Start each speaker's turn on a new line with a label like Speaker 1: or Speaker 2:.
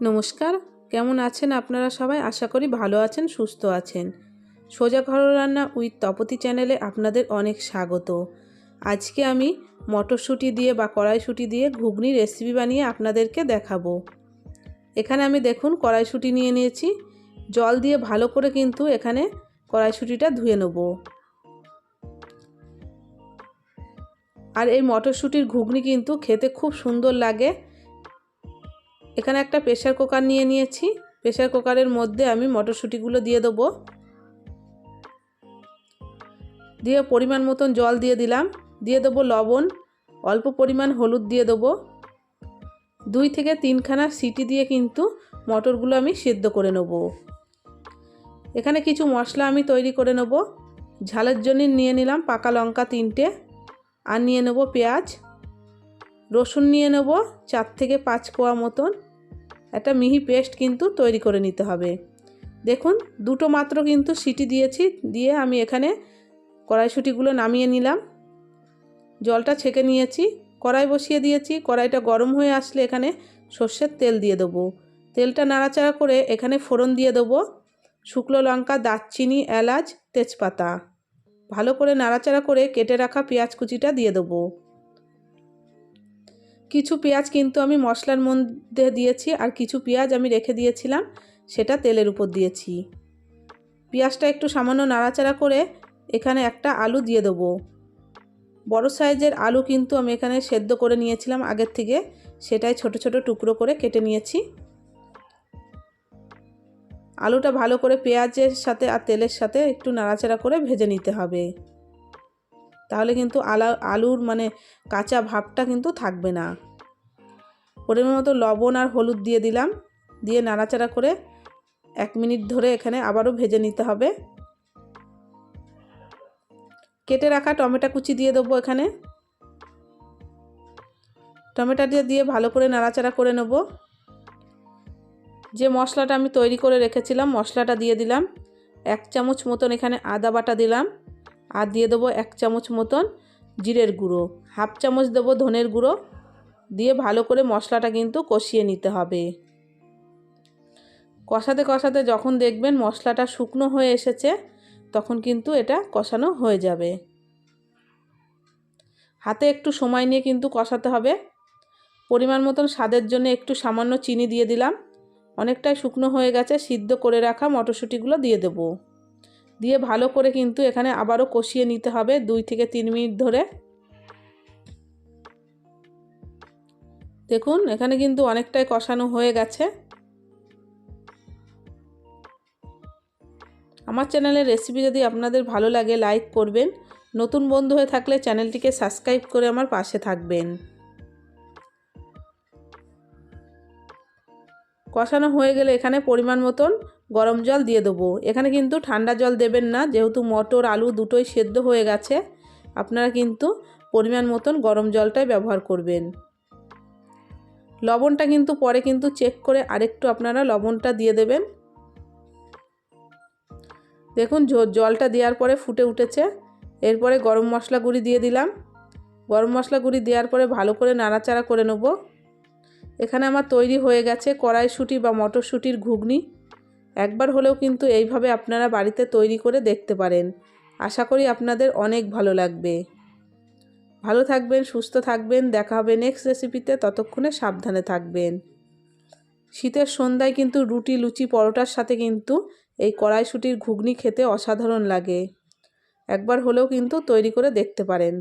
Speaker 1: নমস্কার, কেমন আছেন আপনারা সবাই? আশা করি ভালো আছেন, সুস্থ আছেন। সোজা ঘরোয়া রান্না উইথ তপতি চ্যানেলে আপনাদের অনেক স্বাগত। আজকে আমি মটরশুঁটি দিয়ে বা কড়াইশুঁটি দিয়ে ঘুগনি রেসিপি বানিয়ে আপনাদেরকে দেখাবো। এখানে আমি দেখুন কড়াইশুঁটি নিয়ে নিয়েছি। জল দিয়ে ভালো করে কিন্তু এখানে কড়াইশুঁটিটা ধুয়ে নেব। আর এই মটরশুঁটির ঘুগনি কিন্তু খেতে খুব সুন্দর লাগে। এখানে একটা প্রেশার কুকার নিয়ে নিয়েছি। প্রেশার কুকারের মধ্যে আমি মটরশুঁটিগুলো দিয়ে দেবো। দিয়ে পরিমাণ মতন জল দিয়ে দিলাম। দিয়ে দেবো লবণ, অল্প পরিমাণ হলুদ দিয়ে দেবো। দুই থেকে তিনখানা সিটি দিয়ে কিন্তু মটরগুলো আমি সেদ্ধ করে নেব। এখানে কিছু মশলা আমি তৈরি করে নেব। ঝালের জন্য নিয়ে নিলাম পাকা লঙ্কা তিনটে আর নিয়ে নেব পেঁয়াজ। রসুন নিয়ে নেব চার থেকে পাঁচ কোয়া মতন। একটা মিহি পেস্ট কিন্তু তৈরি করে নিতে হবে। দেখুন, দুটো মাত্র কিন্তু সিটি দিয়েছি, দিয়ে আমি এখানে কড়াইশুটিগুলো নামিয়ে নিলাম। জলটা ছেঁকে নিয়েছি, কড়াই বসিয়ে দিয়েছি, কড়াইটা গরম হয়ে আসলে এখানে সর্ষের তেল দিয়ে দেবো। তেলটা নাড়াচাড়া করে এখানে ফোড়ন দিয়ে দেবো। শুকনো লঙ্কা, দারচিনি, এলাচ, তেজপাতা। ভালো করে নাড়াচাড়া করে কেটে রাখা পেঁয়াজ কুচিটা দিয়ে দেবো। কিছু পেঁয়াজ কিন্তু আমি মশলার মধ্যে দিয়েছি আর কিছু পেঁয়াজ আমি রেখে দিয়েছিলাম, সেটা তেলের উপর দিয়েছি। পেঁয়াজটা একটু সামান্য নাড়াচাড়া করে এখানে একটা আলু দিয়ে দেবো। বড় সাইজের আলু কিন্তু আমি এখানে সেদ্ধ করে নিয়েছিলাম আগের থেকে, সেটাই ছোট ছোট টুকরো করে কেটে নিয়েছি। আলুটা ভালো করে পেঁয়াজের সাথে আর তেলের সাথে একটু নাড়াচাড়া করে ভেজে নিতে হবে। তাহলে কিন্তু আলা, আলুর মানে কাঁচা ভাবটা কিন্তু থাকবে না। পরিমাণ মতো লবণ আর হলুদ দিয়ে দিলাম। দিয়ে নাড়াচাড়া করে এক মিনিট ধরে এখানে আবারও ভেজে নিতে হবে। কেটে রাখা টমেটো কুচি দিয়ে দেবো এখানে। টমেটো দিয়ে দিয়ে ভালো করে নাড়াচাড়া করে নেব। যে মশলাটা আমি তৈরি করে রেখেছিলাম, মশলাটা দিয়ে দিলাম। এক চামচ মতন এখানে আদা বাটা দিলাম। আর দিয়ে দেবো এক চামচ মতন জিরের গুঁড়ো। হাফ চামচ দেবো ধনের গুঁড়ো। দিয়ে ভালো করে মশলাটা কিন্তু কষিয়ে নিতে হবে। কষাতে কষাতে যখন দেখবেন মশলাটা শুকনো হয়ে এসেছে, তখন কিন্তু এটা কষানো হয়ে যাবে। হাতে একটু সময় নিয়ে কিন্তু কষাতে হবে। পরিমাণ মতন স্বাদের জন্য একটু সামান্য চিনি দিয়ে দিলাম। অনেকটাই শুকনো হয়ে গেছে, সিদ্ধ করে রাখা মটরশুঁটিগুলো দিয়ে দেবো। দিয়ে ভালো করে কিন্তু এখানে আবারও কষিয়ে নিতে হবে দুই থেকে তিন মিনিট ধরে। দেখুন, এখানে কিন্তু অনেকটাই কষানো হয়ে গেছে। আমার চ্যানেলের রেসিপি যদি আপনাদের ভালো লাগে, লাইক করবেন। নতুন বন্ধু হয়ে থাকলে চ্যানেলটিকে সাবস্ক্রাইব করে আমার পাশে থাকবেন। কষানো হয়ে গেলে এখানে পরিমাণ মতন গরম জল দিয়ে দেবো। এখানে কিন্তু ঠান্ডা জল দেবেন না, যেহেতু মটর, আলু দুটোই সেদ্ধ হয়ে গেছে। আপনারা কিন্তু পরিমাণ মতন গরম জলটাই ব্যবহার করবেন। লবণটা কিন্তু পরে কিন্তু চেক করে আরেকটু আপনারা লবণটা দিয়ে দেবেন। দেখুন জলটা দেওয়ার পরে ফুটে উঠেছে। এরপরে গরম মশলা গুঁড়ি দিয়ে দিলাম। গরম মশলা গুঁড়ি দেওয়ার পরে ভালো করে নাড়াচাড়া করে নেব। এখানে আমার তৈরি হয়ে গেছে কড়াইশুঁটি বা মটরশুঁটির ঘুগনি। একবার হলেও কিন্তু এইভাবে আপনারা বাড়িতে তৈরি করে দেখতে পারেন। আশা করি আপনাদের অনেক ভালো লাগবে। ভালো থাকবেন, সুস্থ থাকবেন। দেখা হবে নেক্সট রেসিপিতে ততক্ষণে সাবধানে থাকবেন। শীতের সন্ধ্যায় কিন্তু রুটি, লুচি, পরোটার সাথে কিন্তু এই কড়াইশুঁটির ঘুগনি খেতে অসাধারণ লাগে। একবার হলেও কিন্তু তৈরি করে দেখতে পারেন।